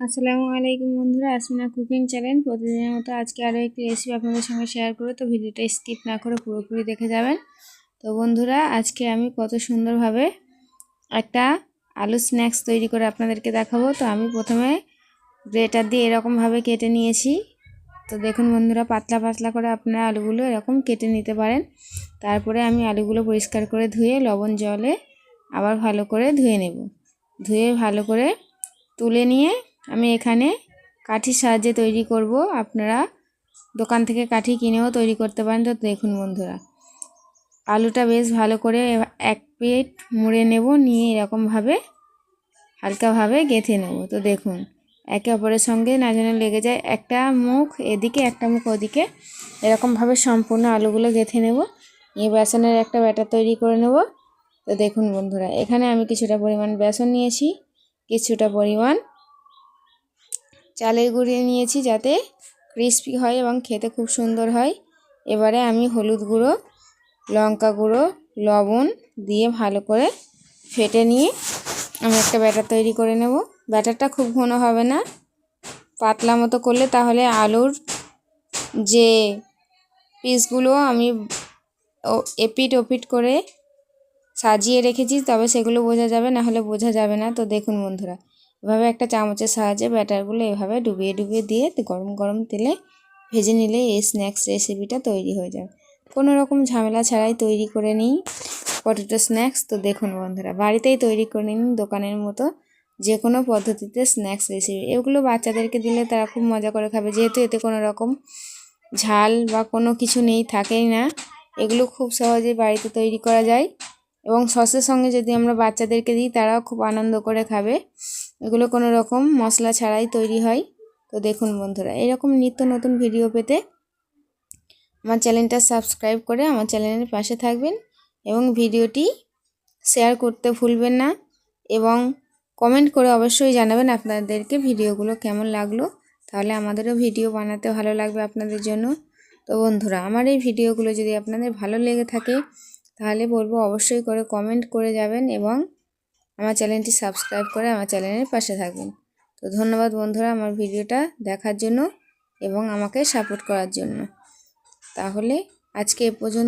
আসসালামু আলাইকুম বন্ধুরা আসমিনা কুকিং চ্যানেল। প্রতিদিনের মতো আজকে আরও একটি রেসিপি আপনাদের সঙ্গে শেয়ার করে তো ভিডিওটা স্কিপ না করে পুরোপুরি দেখে যাবেন। তো বন্ধুরা, আজকে আমি কত সুন্দরভাবে একটা আলু স্ন্যাক্স তৈরি করে আপনাদেরকে দেখাবো। তো আমি প্রথমে গ্রেটার দিয়ে এরকমভাবে কেটে নিয়েছি। তো দেখুন বন্ধুরা, পাতলা পাতলা করে আপনারা আলুগুলো এরকম কেটে নিতে পারেন। তারপরে আমি আলুগুলো পরিষ্কার করে ধুয়ে লবণ জলে আবার ভালো করে ধুয়ে নেব। ধুয়ে ভালো করে তুলে নিয়ে আমি এখানে কাঠির সাহায্যে তৈরি করব। আপনারা দোকান থেকে কাঠি কিনেও তৈরি করতে পারেন। তো দেখুন বন্ধুরা, আলুটা বেশ ভালো করে এক প্লেট মুড়ে নেব, নিয়ে এরকমভাবে হালকাভাবে গেঁথে নেব। তো দেখুন, একে অপরের সঙ্গে না যেন লেগে যায়। একটা মুখ এদিকে, একটা মুখ ওদিকে, এরকমভাবে সম্পূর্ণ আলুগুলো গেঁথে নেব। নিয়ে বেসনের একটা ব্যাটার তৈরি করে নেব। তো দেখুন বন্ধুরা, এখানে আমি কিছুটা পরিমাণ বেসন নিয়েছি, কিছুটা পরিমাণ চালের গুঁড়ি নিয়েছি যাতে ক্রিস্পি হয় এবং খেতে খুব সুন্দর হয়। এবারে আমি হলুদ গুঁড়ো, লঙ্কা গুঁড়ো, লবণ দিয়ে ভালো করে ফেটে নিয়ে আমি একটা ব্যাটার তৈরি করে নেব। ব্যাটারটা খুব ঘন হবে না। পাতলা মতো করলে তাহলে আলুর যে পিসগুলো আমি এপিট ওপিট করে সাজিয়ে রেখেছি, তবে সেগুলো বোঝা যাবে, না হলে বোঝা যাবে না। তো দেখুন বন্ধুরা এভাবে একটা চামচের সাহায্যে ব্যাটারগুলো এভাবে ডুবিয়ে ডুবিয়ে দিয়ে গরম গরম তেলে ভেজে নিলে এই স্ন্যাক্স রেসিপিটা তৈরি হয়ে যাবে। কোনো রকম ঝামেলা ছাড়াই তৈরি করে নিই পটেটো স্ন্যাক্স। তো দেখুন বন্ধুরা, বাড়িতেই তৈরি করে নিন দোকানের মতো যে কোনো পদ্ধতিতে স্ন্যাক্স রেসিপি। এগুলো বাচ্চাদেরকে দিলে তারা খুব মজা করে খাবে। যেহেতু এতে কোনো রকম ঝাল বা কোনো কিছু নেই, থাকেই না। এগুলো খুব সহজেই বাড়িতে তৈরি করা যায়। এবং সসের সঙ্গে যদি আমরা বাচ্চাদেরকে দিই, তারাও খুব আনন্দ করে খাবে। এগুলো কোনো রকম মশলা ছাড়াই তৈরি হয়। তো দেখুন বন্ধুরা, এরকম নিত্য নতুন ভিডিও পেতে আমার চ্যানেলটা সাবস্ক্রাইব করে আমার চ্যানেলের পাশে থাকবেন এবং ভিডিওটি শেয়ার করতে ভুলবেন না এবং কমেন্ট করে অবশ্যই জানাবেন আপনাদেরকে ভিডিওগুলো কেমন লাগল। তাহলে আমাদেরও ভিডিও বানাতে ভালো লাগবে আপনাদের জন্য। তো বন্ধুরা, আমার এই ভিডিওগুলো যদি আপনাদের ভালো লেগে থাকে তাহলে বলব অবশ্যই করে কমেন্ট করে যাবেন এবং আমার চ্যানেলটি সাবস্ক্রাইব করে আমার চ্যানেলের পাশে থাকবেন। তো ধন্যবাদ বন্ধুরা আমার ভিডিওটা দেখার জন্য এবং আমাকে সাপোর্ট করার জন্য। তাহলে আজকে এ পর্যন্ত